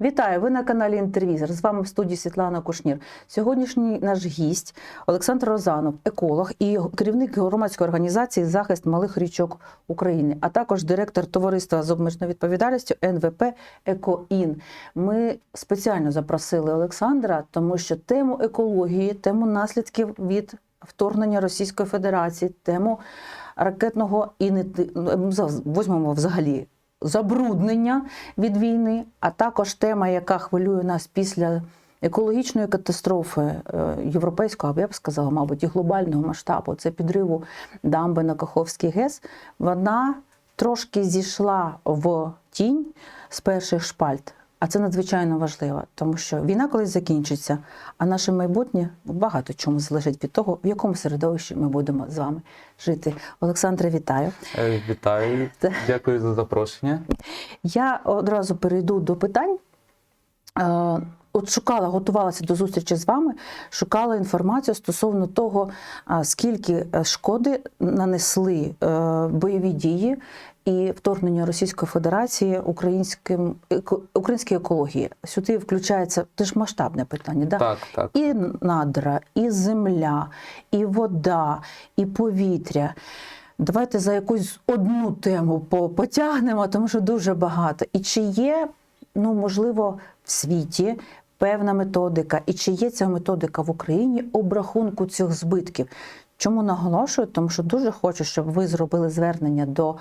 Вітаю! Ви на каналі Інтервізор. З вами в студії Світлана Кушнір. Сьогоднішній наш гість Олександр Розанов, еколог і керівник громадської організації Захист малих річок України, а також директор товариства з обмеженою відповідальністю НВП Екоін. Ми спеціально запросили Олександра, тому що тему екології, тему наслідків від вторгнення Російської Федерації, тему ракетного і не ну, возьмемо взагалі забруднення від війни, а також тема, яка хвилює нас після екологічної катастрофи е, європейського, я б сказала, мабуть, і глобального масштабу, це підриву дамби на Каховський ГЕС, вона трошки зійшла в тінь з перших шпальт. А це надзвичайно важливо, тому що війна колись закінчиться, а наше майбутнє багато чому залежить від того, в якому середовищі ми будемо з вами жити. Олександре, вітаю. Е, Вітаю, дякую за запрошення. Я одразу перейду до питань. Е, От шукала, готувалася до зустрічі з вами, шукала інформацію стосовно того, скільки шкоди нанесли е, бойові дії і вторгнення Російської Федерації українським українській екології. Сюди включається теж масштабне питання. Да? Так, так. І надра, і земля, і вода, і повітря. Давайте за якусь одну тему потягнемо, тому що дуже багато. І чи є, ну можливо, в світі певна методика, і чи є ця методика в Україні обрахунку цих збитків? Чому наголошую? Тому що дуже хочу, щоб ви зробили звернення до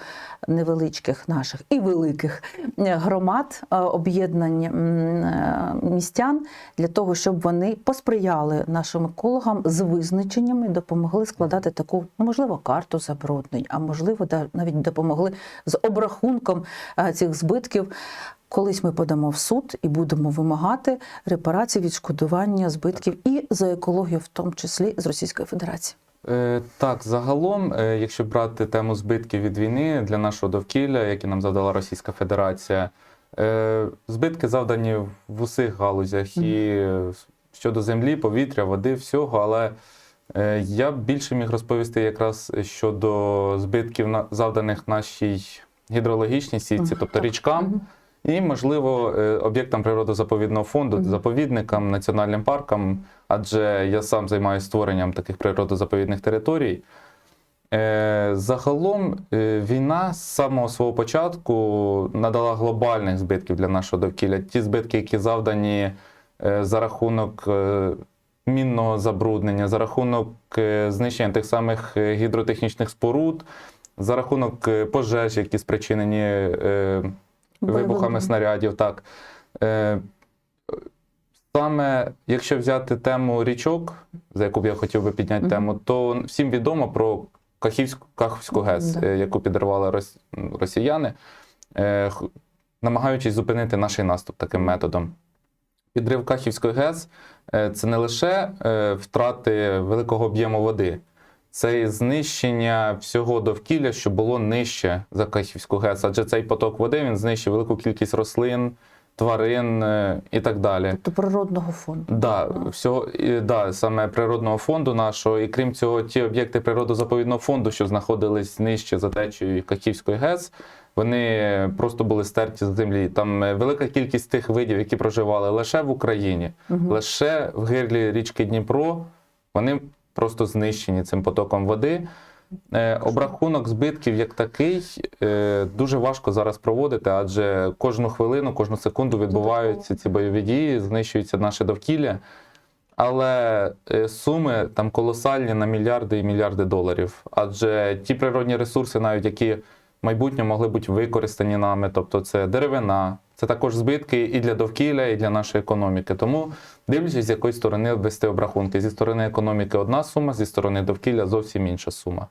невеличких наших і великих е, громад, е, об'єднань е, містян для того, щоб вони посприяли нашим екологам з визначеннями, допомогли складати таку, можливо, карту забруднень, а можливо, навіть допомогли з обрахунком цих збитків. Колись ми подамо в суд і будемо вимагати репарації, відшкодування збитків і за екологію, в тому числі з Російської Федерації. Е, Так, загалом, е, якщо брати тему збитків від війни для нашого довкілля, які нам завдала Російська Федерація, е, збитки завдані в усіх галузях і щодо землі, повітря, води, всього. Але я б більше міг розповісти якраз щодо збитків завданих нашій гідрологічній сітці, тобто річкам. І, можливо, е, об'єктам природозаповідного фонду, заповідникам, національним паркам, адже я сам займаюся створенням таких природозаповідних територій. Е, Загалом е, війна з самого свого початку надала глобальних збитків для нашого довкілля. Ті збитки, які завдані за рахунок мінного забруднення, за рахунок знищення тих самих гідротехнічних споруд, за рахунок пожеж, які спричинені вибухами снарядів. Так. Е, Саме якщо взяти тему річок, за яку б я хотів би підняти тему, то всім відомо про Кахівську, Каховську ГЕС, е, яку підривали рос- росіяни, е, намагаючись зупинити наш наступ таким методом. Підрив Кахівської ГЕС е, це не лише е, втрати великого об'єму води, це і знищення всього довкілля, що було нижче за Кахівську ГЕС, адже цей поток води він знищив велику кількість рослин, тварин е, і так далі. Тобто природного фонду. Да, всього, і, да, саме природного фонду нашого, і крім цього, ті об'єкти природозаповідного фонду, що знаходились нижче за течією Кахівської ГЕС, вони просто були стерті з землі. Там е, велика кількість тих видів, які проживали лише в Україні, Мгм. лише в гирлі річки Дніпро, вони просто знищені цим потоком води. Е, Обрахунок збитків як такий е, дуже важко зараз проводити, адже кожну хвилину, кожну секунду відбуваються ці бойові дії, знищується наше довкілля. Але е, суми там колосальні на мільярди і мільярди доларів. Адже ті природні ресурси, навіть які в майбутньому могли бути використані нами, тобто це деревина, це також збитки і для довкілля, і для нашої економіки. Тому дивлячись, з якої сторони ввести обрахунки. Зі сторони економіки одна сума, зі сторони довкілля зовсім інша сума.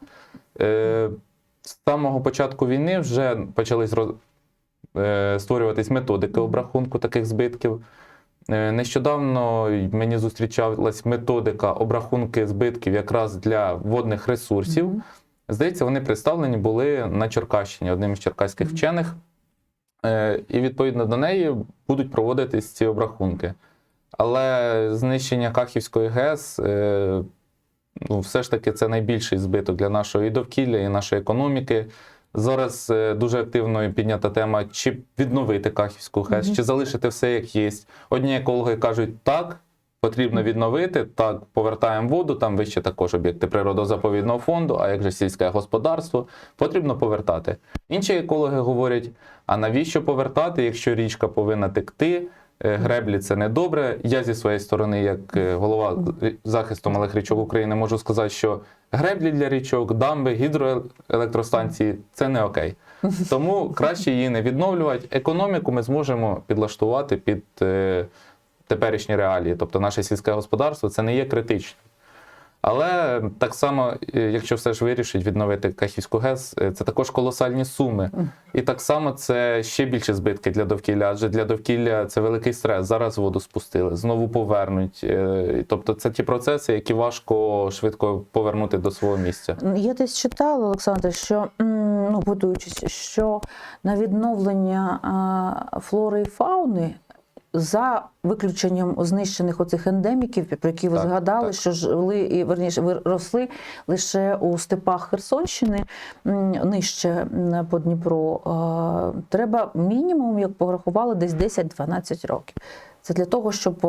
Е, з самого початку війни вже почались роз... е, створюватись методики обрахунку таких збитків. Е, Нещодавно мені зустрічалась методика обрахунки збитків якраз для водних ресурсів. Здається, вони представлені були на Черкащині одним із черкаських вчених, і відповідно до неї будуть проводитись ці обрахунки. Але знищення Кахівської ГЕС е, ну, все ж таки це найбільший збиток для нашого і довкілля, і нашої економіки. Зараз е, дуже активно піднята тема, чи відновити Кахівську ГЕС, Мгм. чи залишити все як є. Одні екологи кажуть, так, потрібно відновити, так, повертаємо воду, там вище також об'єкти природозаповідного фонду, а як же сільське господарство, потрібно повертати. Інші екологи говорять: а навіщо повертати, якщо річка повинна текти? е, Греблі це не добре. Я зі своєї сторони, як е, голова захисту малих річок України, можу сказати, що греблі для річок, дамби, гідроелектростанції це не окей. Тому краще її не відновлювати. Економіку ми зможемо підлаштувати під е, теперішні реалії. Тобто наше сільське господарство це не є критичним. Але так само, е, якщо все ж вирішить відновити Кахівську ГЕС, е, це також колосальні суми. І так само це ще більше збитки для довкілля, адже для довкілля це великий стрес. Зараз воду спустили, знову повернуть. Е, Тобто це ті процеси, які важко швидко повернути до свого місця. Я десь читала, Олександр, що ну, будуючись, що на відновлення флори і фауни. За виключенням знищених оцих ендеміків, про які ви Так, згадали, так. що жили і верніше росли лише у степах Херсонщини, нижче по Дніпру, треба мінімум, як порахували, десь 10-12 років. Це для того, щоб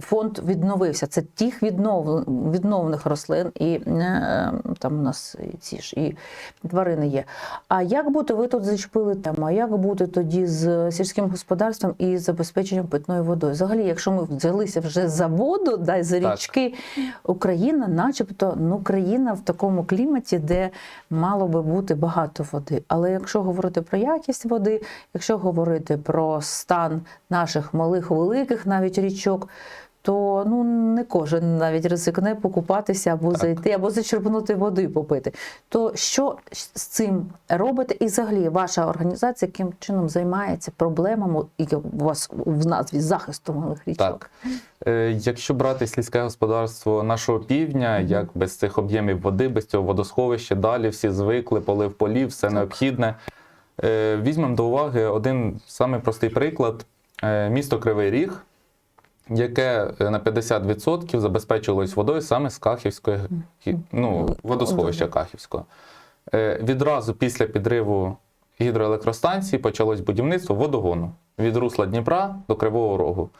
фонд відновився. Це тих віднов... відновлених рослин, і е, там у нас і ці ж і тварини є. А як бути, ви тут зачепили тему, а як бути тоді з сільським господарством і забезпеченням питною водою? Взагалі, якщо ми взялися вже за воду, да, і за Так. річки, Україна, начебто, ну, країна в такому кліматі, де мало би бути багато води. Але якщо говорити про якість води, якщо говорити про стан наших малих, великих навіть річок, то ну не кожен навіть ризикне покупатися або Так. зайти, або зачерпнути води і попити. То що з цим робите? І взагалі ваша організація яким чином займається проблемами, які у вас в назві захисту малих річок? Так. Е, Якщо брати сільське господарство нашого півдня, Мгм. як без цих об'ємів води, без цього водосховища, далі всі звикли, полив полів, все Так. необхідне. Е, Візьмемо до уваги один самий простий приклад: Е, місто Кривий Ріг, яке е, на 50% забезпечувалось водою саме з Кахівської ну, водосховища Кахівського. Е, Відразу після підриву гідроелектростанції почалось будівництво водогону від русла Дніпра до Кривого Рогу.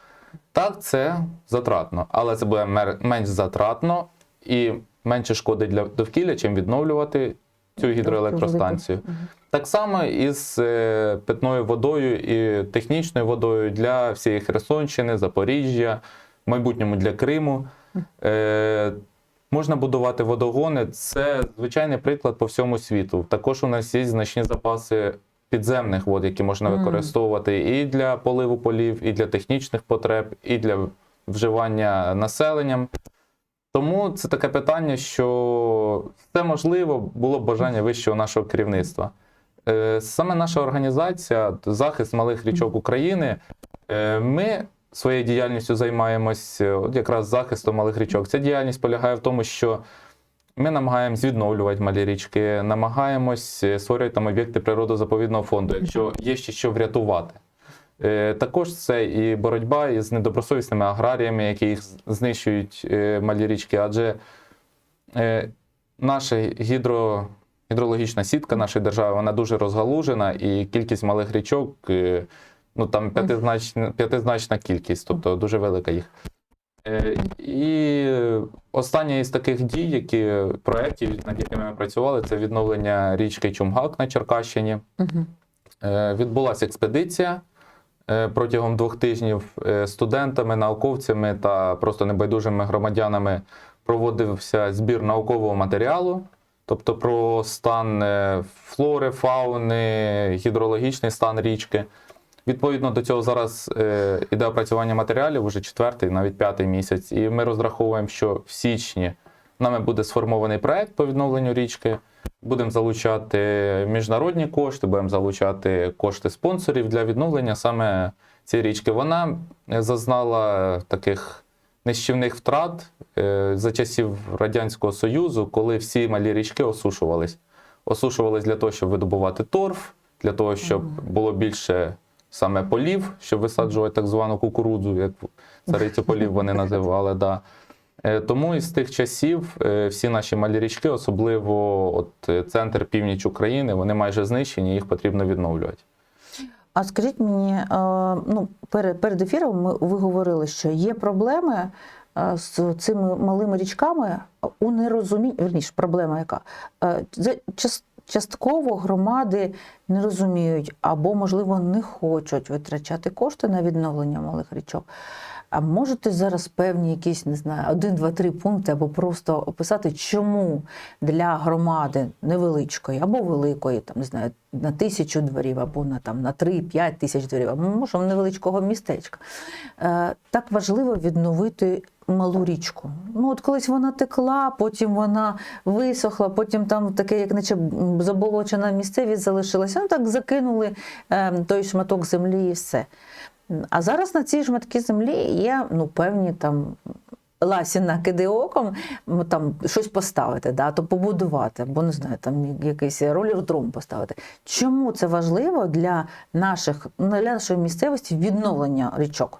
Так, це затратно, але це буде менш затратно і менше шкоди для довкілля, чим відновлювати цю гідроелектростанцію. Так само і з е, питною водою і технічною водою для всієї Херсонщини, Запоріжжя, в майбутньому для Криму. Е, можна будувати водогони. Це звичайний приклад по всьому світу. Також у нас є значні запаси підземних вод, які можна використовувати і для поливу полів, і для технічних потреб, і для вживання населенням. Тому це таке питання, що все можливо, було б бажання вищого нашого керівництва. Е, Саме наша організація Захист малих річок України. е, Ми своєю діяльністю займаємось е, якраз захистом малих річок. Ця діяльність полягає в тому, що ми намагаємось відновлювати малі річки, намагаємось створювати там об'єкти природозаповідного фонду, якщо є ще що врятувати. Також це і боротьба із недобросовісними аграріями, які їх знищують малі річки, адже е, наша гідро, гідрологічна сітка нашої держави вона дуже розгалужена, і кількість малих річок е, ну там п'ятизначна, п'ятизначна кількість, тобто дуже велика їх. Е, І остання із таких дій, які проєктів, над якими ми працювали, це відновлення річки Чумгак на Черкащині. Е, Відбулася експедиція протягом двох тижнів студентами, науковцями та просто небайдужими громадянами проводився збір наукового матеріалу, тобто про стан е, флори, фауни, гідрологічний стан річки. Відповідно до цього зараз е, іде опрацювання матеріалів уже четвертий, навіть п'ятий місяць, і ми розраховуємо, що в січні нами буде сформований проект по відновленню річки. Будемо залучати міжнародні кошти, будемо залучати кошти спонсорів для відновлення саме цієї річки. Вона зазнала таких нищівних втрат е, за часів Радянського Союзу, коли всі малі річки осушувались. Осушувались для того, щоб видобувати торф, для того, щоб було більше саме полів, щоб висаджувати так звану кукурудзу, як царицю полів вони називали. Да. Е, Тому із тих часів е, всі наші малі річки, особливо от центр північ України, вони майже знищені, їх потрібно відновлювати. А скажіть мені, е, ну, перед, ефіром ми, ви говорили, що є проблеми е, з цими малими річками у нерозумінні, верніше, проблема яка? Е, час- Частково громади не розуміють або, можливо, не хочуть витрачати кошти на відновлення малих річок. А можете зараз певні якісь, не знаю, один, два, три пункти, або просто описати, чому для громади невеличкої або великої, там не знаю, на тисячу дворів, або на там на 3-5 тисяч дворів, або може невеличкого містечка, е, так важливо відновити малу річку. Ну, от колись вона текла, потім вона висохла, потім там таке, як наче заболочена місцевість залишилася. Ну так закинули е, той шматок землі і все. А зараз на цій шматки землі є ну, певні там ласіна киди оком, там щось поставити, да, то побудувати, або не знаю, там якийсь ролердром поставити. Чому це важливо для наших для нашої місцевості відновлення річок?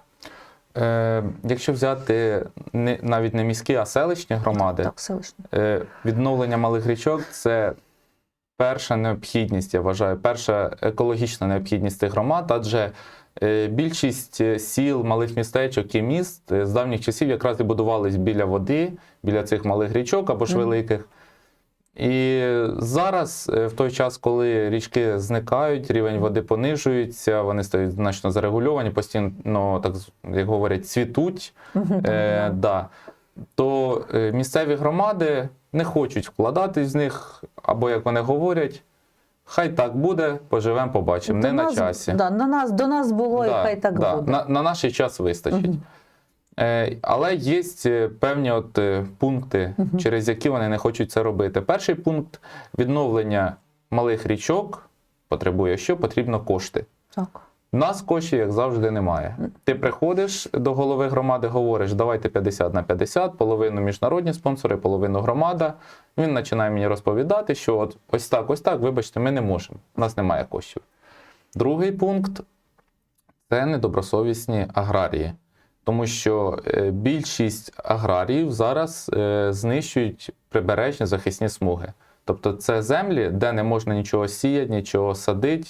Е, Якщо взяти не, навіть не міські, а селищні громади, Так, селищне. Е, Відновлення малих річок це перша необхідність, я вважаю, перша екологічна необхідність цих громад, адже більшість е, сіл, малих містечок і міст е, з давніх часів якраз і будувались біля води, біля цих малих річок або ж великих. І зараз, е, в той час, коли річки зникають, рівень води понижується, вони стають значно зарегульовані, постійно, так як говорять, цвітуть. Е, да. То е, місцеві громади не хочуть вкладатись з них, або як вони говорять, хай так буде, поживемо, побачимо. Не нас, на часі. Да, на нас, до нас було, і хай так да. буде. На, на наш час вистачить. Е, але є е, певні от, е, пункти, через які вони не хочуть це робити. Перший пункт відновлення малих річок потребує, що потрібно кошти. Так. Нас коштів, як завжди, немає. Ти приходиш до голови громади, говориш, давайте 50 на 50, половину міжнародні спонсори, половину громада. Він починає мені розповідати, що от ось так, ось так, вибачте, ми не можемо. У нас немає коштів. Другий пункт це недобросовісні аграрії. Тому що е, більшість аграріїв зараз е, знищують прибережні захисні смуги. Тобто це землі, де не можна нічого сіяти, нічого садити,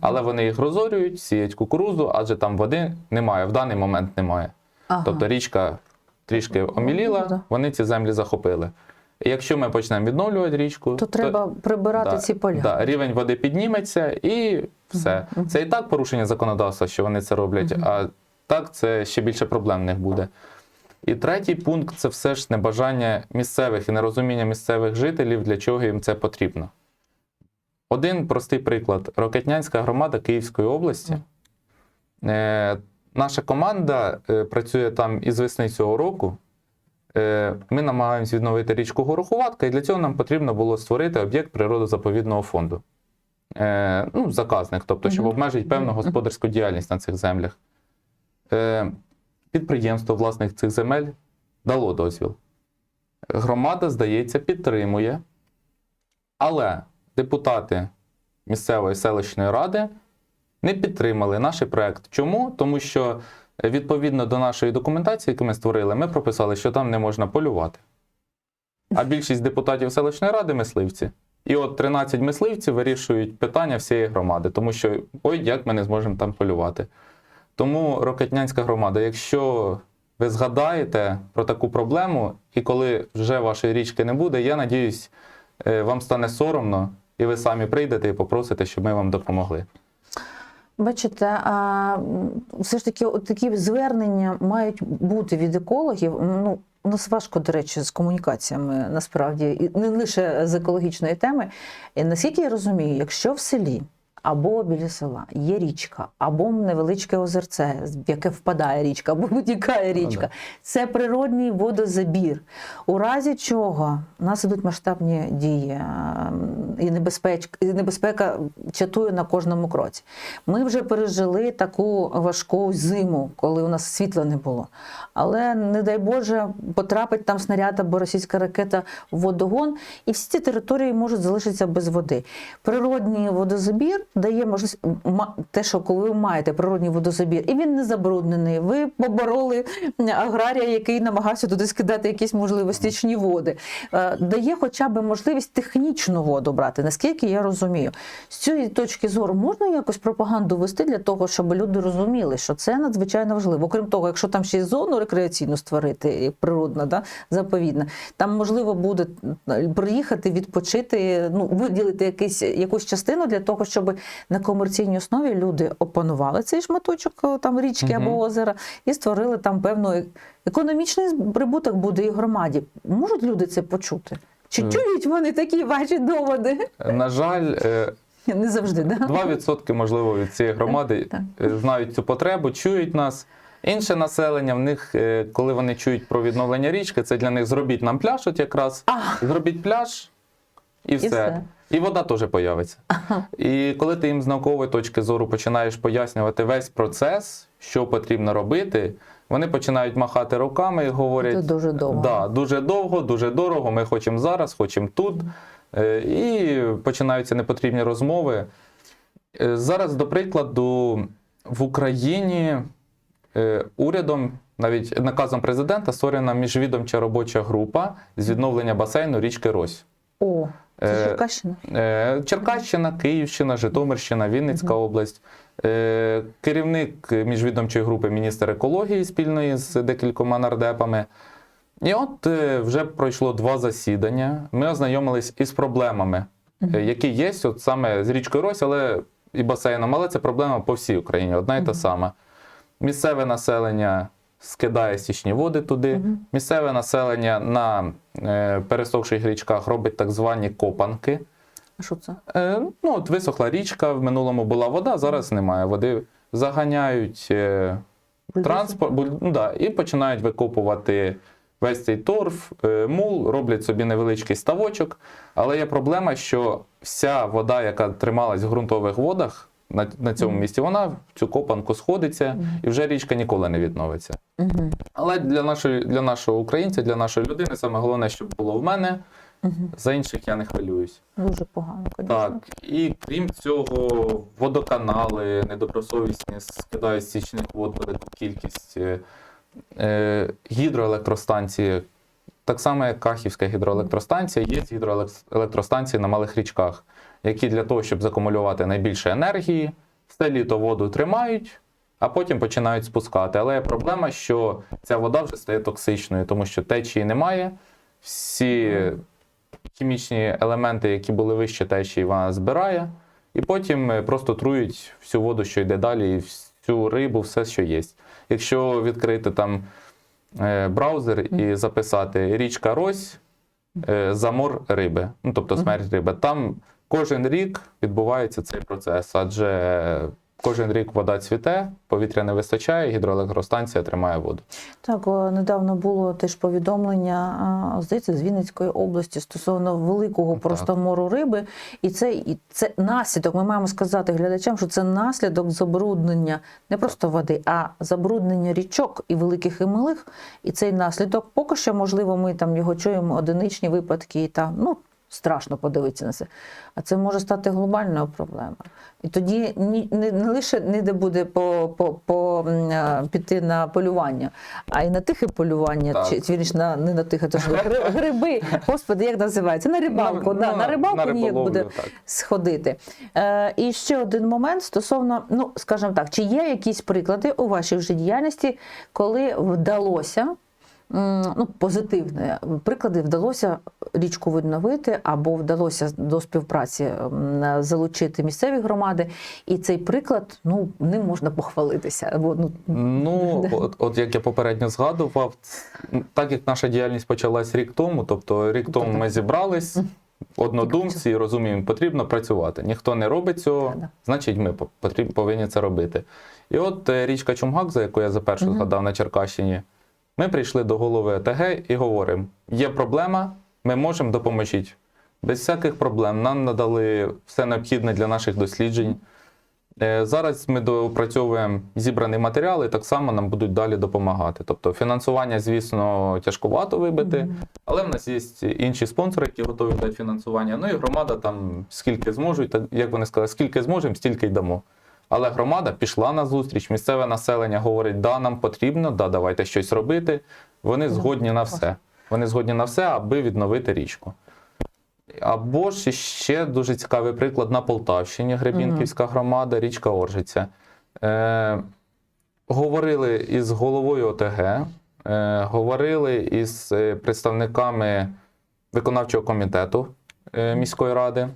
але вони їх розорюють, сіють кукурузу, адже там води немає, в даний момент немає. Ага. Тобто річка трішки оміліла, вони ці землі захопили. І якщо ми почнемо відновлювати річку, то треба прибирати да, ці поля. Да, рівень води підніметься і все. Мгм. Це і так порушення законодавства, що вони це роблять, Мгм. а так це ще більше проблем в них буде. І третій пункт це все ж небажання місцевих і нерозуміння місцевих жителів, для чого їм це потрібно. Один простий приклад: Рокетнянська громада Київської області. Е, наша команда е, працює там із весни цього року. Е, ми намагаємося відновити річку Гороховатка, і для цього нам потрібно було створити об'єкт природозаповідного фонду. Е, ну, заказник, тобто, щоб обмежити певну господарську діяльність на цих землях. Е, підприємство, власник цих земель, дало дозвіл. Громада, здається, підтримує. Але депутати місцевої селищної ради не підтримали наш проект. Чому? Тому що е, відповідно до нашої документації, яку ми створили, ми прописали, що там не можна полювати. А більшість депутатів селищної ради мисливці. І от 13 мисливців вирішують питання всієї громади, тому що ой, як ми не зможемо там полювати. Тому Рокетнянська громада, якщо ви згадаєте про таку проблему, і коли вже вашої річки не буде, я надіюсь, е, вам стане соромно, і ви самі прийдете і попросите, щоб ми вам допомогли. Бачите, все ж таки, такі звернення мають бути від екологів. Ну, у нас важко, до речі, з комунікаціями насправді, і не лише з екологічної теми. І наскільки я розумію, якщо в селі або біля села є річка, або невеличке озерце, в яке впадає річка, або витікає річка, це природний водозабір. У разі чого у нас ідуть масштабні дії, ем, і небезпека, і небезпека чатує на кожному кроці. Ми вже пережили таку важку зиму, коли у нас світла не було. Але не дай Боже, потрапить там снаряд або російська ракета в водогон, і всі ці території можуть залишитися без води. Природній водозабір дає можливість те, що коли ви маєте природний водозабір, і він не забруднений. Ви побороли аграрія, який намагався туди скидати якісь можливо стічні води. Е, Дає хоча б можливість технічну воду брати, наскільки я розумію. З цієї точки зору можна якось пропаганду вести для того, щоб люди розуміли, що це надзвичайно важливо. Окрім того, якщо там ще й зону рекреаційну створити, природна, да, заповідна, там можливо буде приїхати, відпочити, ну виділити якийсь, якусь частину для того, щоб на комерційній основі люди опанували цей шматочок е, там річки Мгм. або озера і створили там певну е- економічний прибуток буде і громаді. Можуть люди це почути? Чи Е. чують вони такі ваші доводи? На жаль, Не завжди, да? 2% можливо від цієї громади Так. е, знають цю потребу, чують нас. Інше населення в них, коли вони чують про відновлення річки, це для них зробіть нам пляж, от якраз А, зробіть пляж і все. все. І вода теж появиться. І коли ти їм з наукової точки зору починаєш пояснювати весь процес, що потрібно робити, вони починають махати руками і говорять: Це дуже довго. Да, дуже довго, дуже дорого. Ми хочемо зараз, хочемо тут. Е, І починаються непотрібні розмови. Е, Зараз, до прикладу, в Україні е, урядом, навіть наказом президента, створена міжвідомча робоча група з відновлення басейну річки Рось. О, це Е, Черкащина. Е, Черкащина, Київщина, Житомирщина, Вінницька область. Е, Керівник міжвідомчої групи міністр екології спільної з декількома нардепами. І от вже пройшло два засідання. Ми ознайомились із проблемами, які є от саме з річкою Рось, але і басейном, але це проблема по всій Україні, одна і та сама. Місцеве населення скидає стічні води туди. Місцеве населення на е, пересохших річках робить так звані копанки. А що це? Е, ну, от висохла річка, в минулому була вода, зараз немає води. Заганяють е, транспорт буль- ну, да, і починають викопувати весь цей торф, е, мул, роблять собі невеличкий ставочок. Але є проблема, що вся вода, яка трималась в ґрунтових водах на, на цьому місці, вона в цю копанку сходиться, і вже річка ніколи не відновиться. Але для нашої, для нашого українця, для нашої людини, саме головне, щоб було в мене. За інших я не хвилююсь. Дуже погано, звісно. Так, і крім цього, водоканали недобросовісні скидають стічних вод велику кількість е, е, гідроелектростанції. Так само, як Кахівська гідроелектростанція, є гідроелектростанції на малих річках, які для того, щоб закумулювати найбільше енергії, все літо воду тримають, а потім починають спускати. Але є проблема, що ця вода вже стає токсичною, тому що течії немає. Всі хімічні елементи, які були вище течії, вона збирає, і потім е, просто трують всю воду, що йде далі, і всю рибу, все, що є. Якщо відкрити там е, браузер і записати річка Рось, е, замор риби, ну тобто смерть риби, там кожен рік відбувається цей процес, адже кожен рік вода цвіте, повітря не вистачає, гідроелектростанція тримає воду. Так, недавно було теж повідомлення, здається, з Вінницької області стосовно великого просто мору риби. І це, і це наслідок. Ми маємо сказати глядачам, що це наслідок забруднення не просто води, а забруднення річок і великих і малих. І цей наслідок, поки що, можливо, ми там його чуємо одиничні випадки, і там, ну. Страшно подивитися на це. А це може стати глобальною проблемою. І тоді ні, не, не лише ніде буде по, по, по, а, піти на полювання, а й на тихе полювання, Так. чи, чи вірніш, на, не на тихе, то ж гриби. Господи, як називається? На рибалку. Ну, да, ну, на рибалку на ніяк буде так. сходити. Е, і ще один момент стосовно, ну скажімо так, чи є якісь приклади у вашій вже діяльності, коли вдалося. Ну, позитивне приклади вдалося річку відновити, або вдалося до співпраці залучити місцеві громади, і цей приклад ну ним можна похвалитися. Або ну Ну, от, от як я попередньо згадував, так як наша діяльність почалась рік тому, тобто рік тому ми зібрались, однодумці, розуміємо, потрібно працювати. Ніхто не робить цього, значить ми по- повинні це робити. І от е, річка Чумгак, за яку я за першу Мгм. згадав на Черкащині, ми прийшли до голови ОТГ і говоримо: є проблема, ми можемо допоможіть. Без всяких проблем. Нам надали все необхідне для наших досліджень. Е, Зараз ми доопрацьовуємо зібраний матеріал і так само нам будуть далі допомагати. Тобто фінансування, звісно, тяжкувато вибити, але в нас є інші спонсори, які готові дати фінансування. Ну і громада там скільки зможуть, як вони сказали, скільки зможемо, стільки й дамо. Але громада пішла на зустріч, місцеве населення говорить, да, нам потрібно, да, давайте щось робити. Вони згодні на все. Вони згодні на все, аби відновити річку. Або ж ще дуже цікавий приклад на Полтавщині, Гребінківська громада, річка Оржиця. Е, говорили із головою ОТГ, е, говорили із е, представниками виконавчого комітету е, міської ради.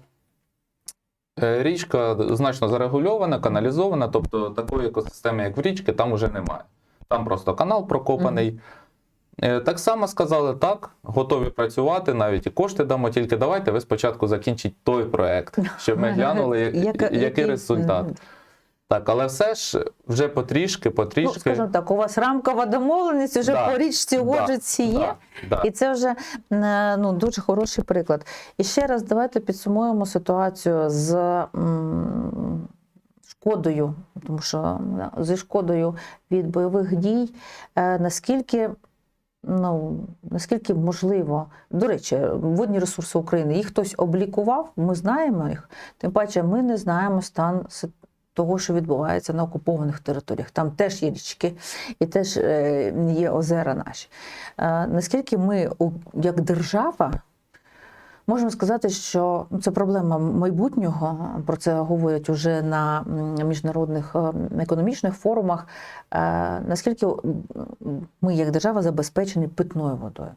Е, Річка значно зарегульована, каналізована, тобто такої екосистеми, як в річці, там уже немає. Там просто канал прокопаний. Е, Так само сказали, так, готові працювати, навіть і кошти дамо, тільки давайте ви спочатку закінчіть той проект, щоб ми глянули, який результат. Так, але все ж вже потрішки, Ну, потрішки. скажімо так, у вас рамкова домовленість вже Да, по річці да, є. Да, да. І це вже е, ну, дуже хороший приклад. І ще раз давайте підсумуємо ситуацію з м, шкодою, тому що зі шкодою від бойових дій. Е, Наскільки, ну, наскільки можливо, до речі, водні ресурси України, їх хтось облікував, ми знаємо їх. Тим паче, ми не знаємо стан того, що відбувається на окупованих територіях. Там теж є річки і теж е, є озера наші. Е, Наскільки ми, як держава, можемо сказати, що ну, це проблема майбутнього. Про це говорять уже на міжнародних е, економічних форумах. Наскільки ми, як держава, забезпечені питною водою?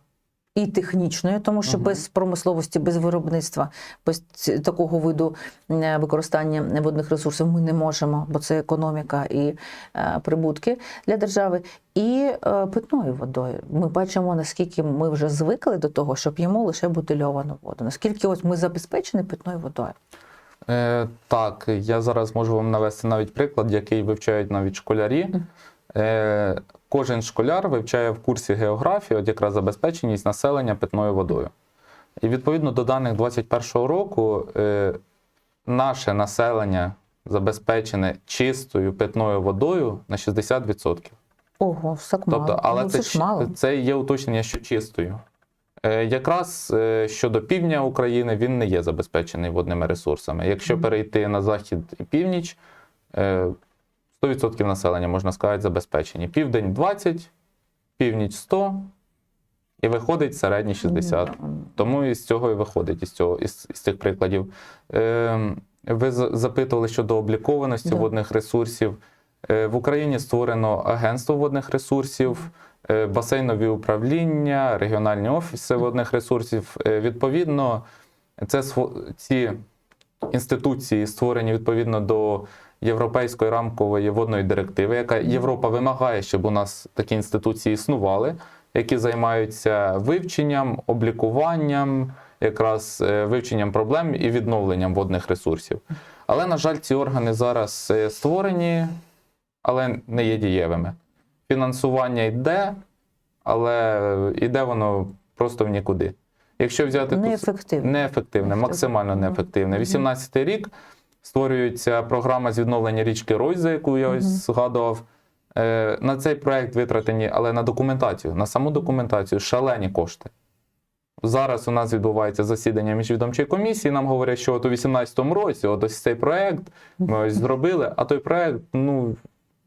І технічною, тому що Мгм. без промисловості, без виробництва, без такого виду е, використання водних ресурсів ми не можемо, бо це економіка і е, прибутки для держави, і е, питною водою. Ми бачимо, наскільки ми вже звикли до того, що п'ємо лише бутильовану воду. Наскільки ось ми забезпечені питною водою. Е, так, я зараз можу вам навести навіть приклад, який вивчають навіть школярі. Е, кожен школяр вивчає в курсі географії, от якраз забезпеченість населення питною водою. І відповідно до даних 2021 року е, наше населення забезпечене чистою питною водою на 60%. Ого, так мало. Тобто, але ну, це, це мало. це є уточнення, що чистою. Е, якраз щодо півдня України він не є забезпечений водними ресурсами. Якщо перейти на захід і північ, 100% населення, можна сказати, забезпечені. Південь 20, північ 100, і виходить середній 60. Тому із цього і виходить, із, цього, із, із цих прикладів. Е, ви запитували щодо облікованості Да. водних ресурсів. Е, в Україні створено агентство водних ресурсів, е, басейнові управління, регіональні офіси водних ресурсів. Е, відповідно, це ці інституції створені відповідно до Європейської рамкової водної директиви, яка Європа вимагає, щоб у нас такі інституції існували, які займаються вивченням, облікуванням, якраз е, вивченням проблем і відновленням водних ресурсів. Але, на жаль, ці органи зараз е, створені, але не є дієвими. Фінансування йде, але йде воно просто в нікуди. Якщо взяти Неефективно. Неефективне, максимально неефективне. 18-й рік створюється програма з відновлення річки Рось, яку я ось згадував. Е, На цей проект витратені, але на документацію, на саму документацію шалені кошти. Зараз у нас відбувається засідання міжвідомчої комісії. Нам говорять, що от у 18-му році от ось цей проект ми ось зробили, а той проект, ну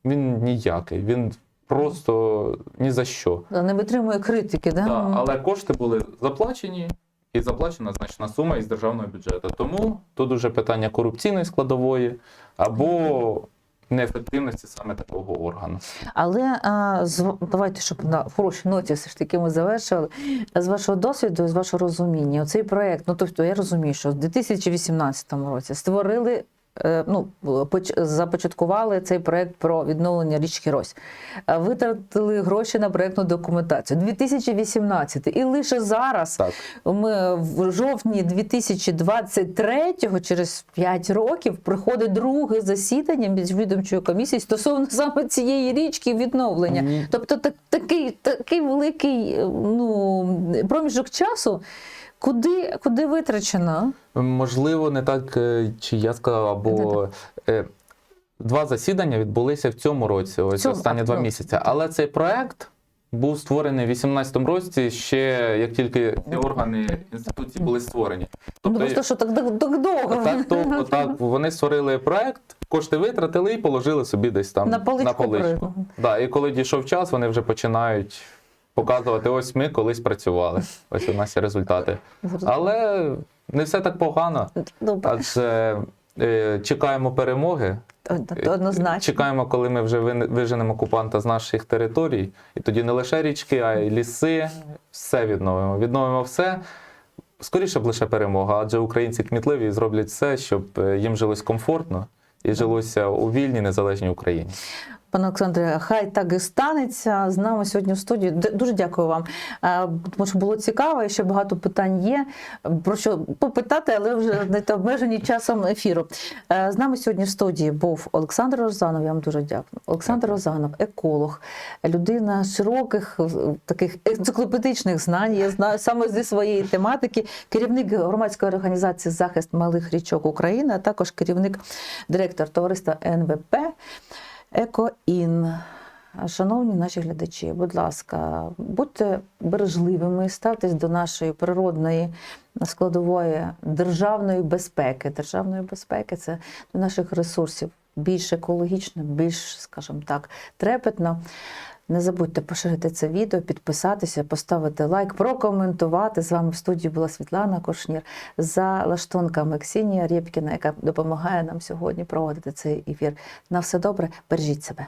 він ніякий. Він просто ні за що. Не витримує критики, да? Так, але кошти були заплачені, і заплачена значна сума із державного бюджету. Тому тут уже питання корупційної складової або неефективності саме такого органу. Але а, з, давайте, щоб на хорошій ноті все ж таки ми завершили. З вашого досвіду, з вашого розуміння, цей проект, ну тобто я розумію, що в 2018 році створили. Е, Ну, започаткували цей проект про відновлення річки Рось. Е, Витратили гроші на проектну документацію. 2018 і лише зараз Так. ми в жовтні 2023-го, через 5 років, приходить друге засідання міжвідомчої комісії стосовно саме цієї річки відновлення. Ні. Тобто так, такий, такий великий е, ну, проміжок часу, куди, куди витрачено? Можливо, не так, е, чи я сказав, або е, Два засідання відбулися в цьому році, ось Цьому, останні а, два ну, місяці. Але цей проект був створений в 2018 році, ще як тільки ці органи інституції були створені. Ну, просто що так, так, так довго. Так, то, так, вони створили проект, кошти витратили і положили собі десь там На поличку поличку. Да, і коли дійшов час, вони вже починають показувати: ось ми колись працювали. Ось у нас є результати. Але не все так погано, адже е, чекаємо перемоги. однозначно. Чекаємо, коли ми вже виженемо окупанта з наших територій, і тоді не лише річки, а й ліси. Все відновимо. Відновимо все. Скоріше б лише перемога, адже українці кмітливі і зроблять все, щоб е, їм жилось комфортно і жилося у вільній незалежній Україні. Пане Олександре, хай так і станеться. З нами сьогодні в студії. Дуже дякую вам. Тому що було цікаво, і ще багато питань є. Про що попитати, але вже не обмежені часом ефіру. З нами сьогодні в студії був Олександр Розанов. Я вам дуже дякую. Олександр Розанов, еколог, людина широких таких енциклопедичних знань. Я знаю саме зі своєї тематики. Керівник громадської організації захист малих річок України, а також керівник директор товариства НВП. Екоін. Шановні наші глядачі, будь ласка, будьте бережливими, ставтесь до нашої природної складової державної безпеки. Державної безпеки це до наших ресурсів більш екологічно, більш, скажімо так, трепетно. Не забудьте поширити це відео, підписатися, поставити лайк, прокоментувати. З вами в студії була Світлана Кошнір за лаштунками Ксенія Рєпкіна, яка допомагає нам сьогодні проводити цей ефір. На все добре, бережіть себе.